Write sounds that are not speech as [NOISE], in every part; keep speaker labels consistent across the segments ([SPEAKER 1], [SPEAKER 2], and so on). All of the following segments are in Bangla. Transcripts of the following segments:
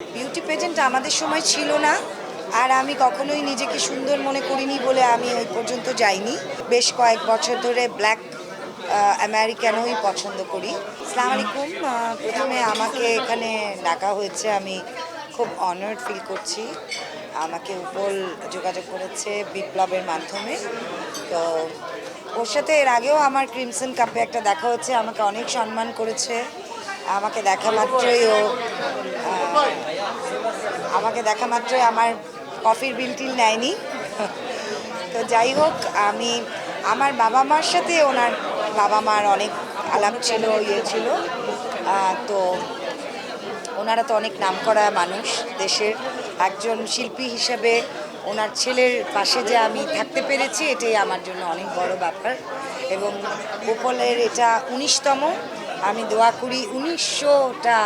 [SPEAKER 1] বিউটি পেজেন্ট আমাদের সময় ছিল না, আর আমি কখনোই নিজেকে সুন্দর মনে করিনি বলে আমি ওই পর্যন্ত যাইনি। বেশ কয়েক বছর ধরে ব্ল্যাক আমেরিকানোই পছন্দ করি। আসসালামু আলাইকুম। প্রথমে আমাকে এখানে ডাকা হয়েছে। আমি খুব অনার্ড ফিল করছি। আমাকে উপল যোগাযোগ করেছে বিপ্লবের মাধ্যমে। তো ওর সাথে এর আগেও আমার ক্রিমসন কাপে একটা দেখা হচ্ছে আমাকে অনেক সম্মান করেছে। আমাকে দেখা মাত্রই ও আমাকে দেখা মাত্রই আমার কফির বিল টিল নেয়নি। [LAUGHS] তো যাই হোক, আমি আমার বাবা মার সাথে ওনার বাবা মার অনেক আলাপ ছিল ইয়ে ছিল। তো ওনারা তো অনেক নামকরা মানুষ দেশের। একজন শিল্পী হিসেবে ওনার ছেলের পাশে যে আমি থাকতে পেরেছি, এটাই আমার জন্য অনেক বড় ব্যাপার। এবং উপলের এটা উনিশতম আমি দোয়া করি উনিশশোটা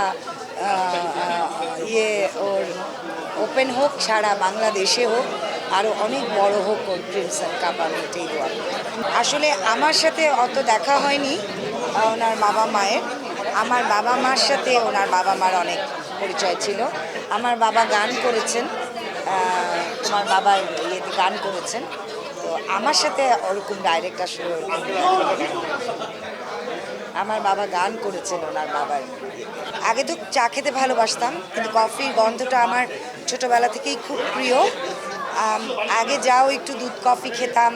[SPEAKER 1] ইয়ে ওর ওপেন হোক, সারা বাংলাদেশে হোক আরও অনেক বড় হোক ওর ক্রিমসন কাপ, আমি এটাই দোয়া আসলে আমার সাথে অত দেখা হয়নি ওনার বাবা মায়ের। আমার বাবা মার সাথে ওনার বাবা মার অনেক পরিচয় ছিল। আমার বাবা গান করেছেন তোমার বাবার ইয়েতে গান করেছেন। আমার সাথে ওরকম ডাইরেক্ট আসলে আমার বাবা গান করেছেন ওনার বাবার। আগে তো চা খেতে ভালোবাসতাম, কিন্তু কফির গন্ধটা আমার ছোটবেলা থেকেই খুব প্রিয়। আগে যাও, একটু দুধ কফি খেতাম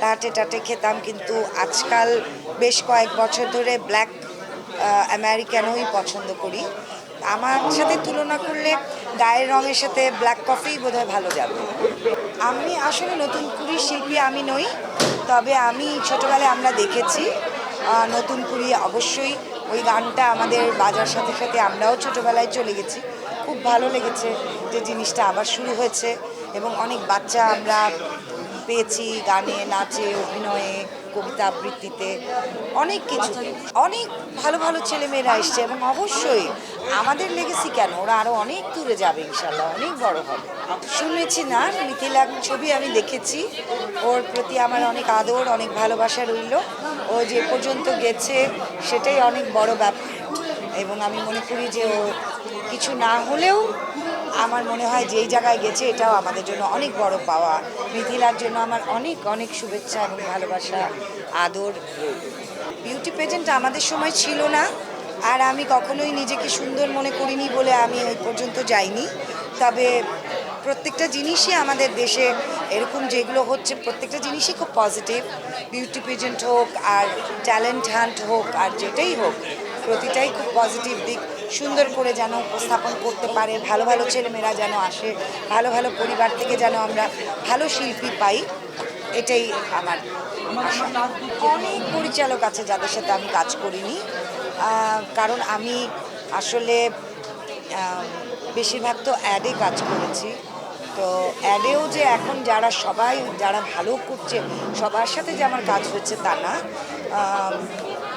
[SPEAKER 1] লাটে টাটে খেতাম, কিন্তু আজকাল বেশ কয়েক বছর ধরে ব্ল্যাক আমেরিকানোই পছন্দ করি। আমার সাথে তুলনা করলে গায়ের রঙের সাথে ব্ল্যাক কফি বোধহয় ভালো যাবে। আমি আসলে নতুন কুড়ি শিল্পী আমি নই, তবে আমি ছোটোবেলায় আমরা দেখেছি নতুন কুড়ি অবশ্যই ওই গানটা আমাদের বাজার সাথে সাথে আমরাও ছোটোবেলায় চলে গেছি। খুব ভালো লেগেছে যে জিনিসটা আবার শুরু হয়েছে এবং অনেক বাচ্চা আমরা পেয়েছি গানে, নাচে, অভিনয়ে। কবিতা আবৃত্তিতে অনেক কিছু। অনেক ভালো ভালো ছেলেমেয়েরা এসছে এবং অবশ্যই আমাদের লেগেছি কেন? ওরা আরও অনেক দূরে যাবে ইনশাল্লাহ অনেক বড় হবে। শুনেছি না, মিথিলার ছবি আমি দেখেছি। ওর প্রতি আমার অনেক আদর, অনেক ভালোবাসা রইল। ও যে পর্যন্ত গেছে, সেটাই অনেক বড় ব্যাপার। এবং আমি মনে করি যে ও কিছু না হলেও আমার মনে হয় যেই জায়গায় গেছে, এটাও আমাদের জন্য অনেক বড় পাওয়া। মিথিলার জন্য আমার অনেক অনেক শুভেচ্ছা এবং ভালোবাসা, আদর। বিউটি পেজেন্ট আমাদের সময় ছিল না, আর আমি কখনোই নিজেকে সুন্দর মনে করিনি বলে আমি ওই পর্যন্ত যাইনি। তবে প্রত্যেকটা জিনিসই আমাদের দেশে এরকম যেগুলো হচ্ছে, প্রত্যেকটা জিনিসই খুব পজিটিভ বিউটি পেজেন্ট হোক আর ট্যালেন্ট হান্ট হোক আর যেটাই হোক প্রতিটাই খুব পজিটিভ দিক। সুন্দর করে যেন উপস্থাপন করতে পারে, ভালো ভালো ছেলেমেয়েরা যেন আসে, ভালো ভালো পরিবার থেকে যেন আমরা ভালো শিল্পী পাই, এটাই আমার। অনেক পরিচালক আছে যাদের সাথে আমি কাজ করিনি কারণ আমি আসলে বেশিরভাগ তো অ্যাডে কাজ করেছি। তো অ্যাডেও যে এখন যারা সবাই, যারা ভালো করছে, সবার সাথে যে আমার কাজ হচ্ছে তা না।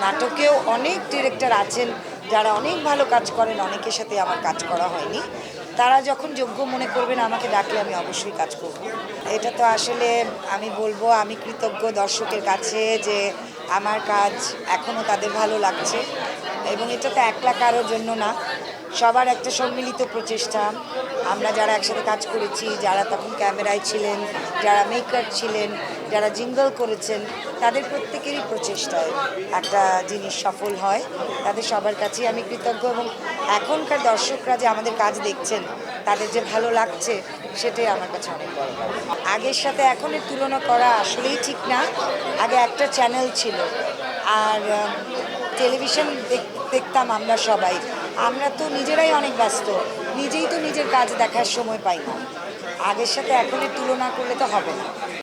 [SPEAKER 1] নাটকেও অনেক ডিরেক্টর আছেন, যারা অনেক ভালো কাজ করেন, অনেকের সাথে আমার কাজ করা হয়নি। তারা যখন যোগ্য মনে করবেন, আমাকে ডাকলে আমি অবশ্যই কাজ করব। এটা তো আসলে আমি বলব, আমি কৃতজ্ঞ দর্শকের কাছে যে আমার কাজ এখনও তাদের ভালো লাগছে। এবং এটা তো একলা কারোর জন্য না। সবার একটা সম্মিলিত প্রচেষ্টা। আমরা যারা একসাথে কাজ করেছি, যারা তখন ক্যামেরায় ছিলেন, যারা মেকার ছিলেন, যারা জিঙ্গল করেছেন, তাদের প্রত্যেকেরই প্রচেষ্টায় একটা জিনিস সফল হয়। তাদের সবার কাছেই আমি কৃতজ্ঞ এবং এখনকার দর্শকরা যে আমাদের কাজ দেখছেন, তাদের যে ভালো লাগছে, সেটাই আমার কাছে অনেক বড় আগের সাথে এখনের তুলনা করা আসলেই ঠিক না। আগে একটা চ্যানেল ছিল। আর টেলিভিশন দেখ- দেখতাম আমরা সবাই। আমরা তো নিজেরাই অনেক ব্যস্ত। নিজেই তো নিজের কাজ দেখার সময় পাই না। আগের সাথে এখনের তুলনা করলে তো হবে না।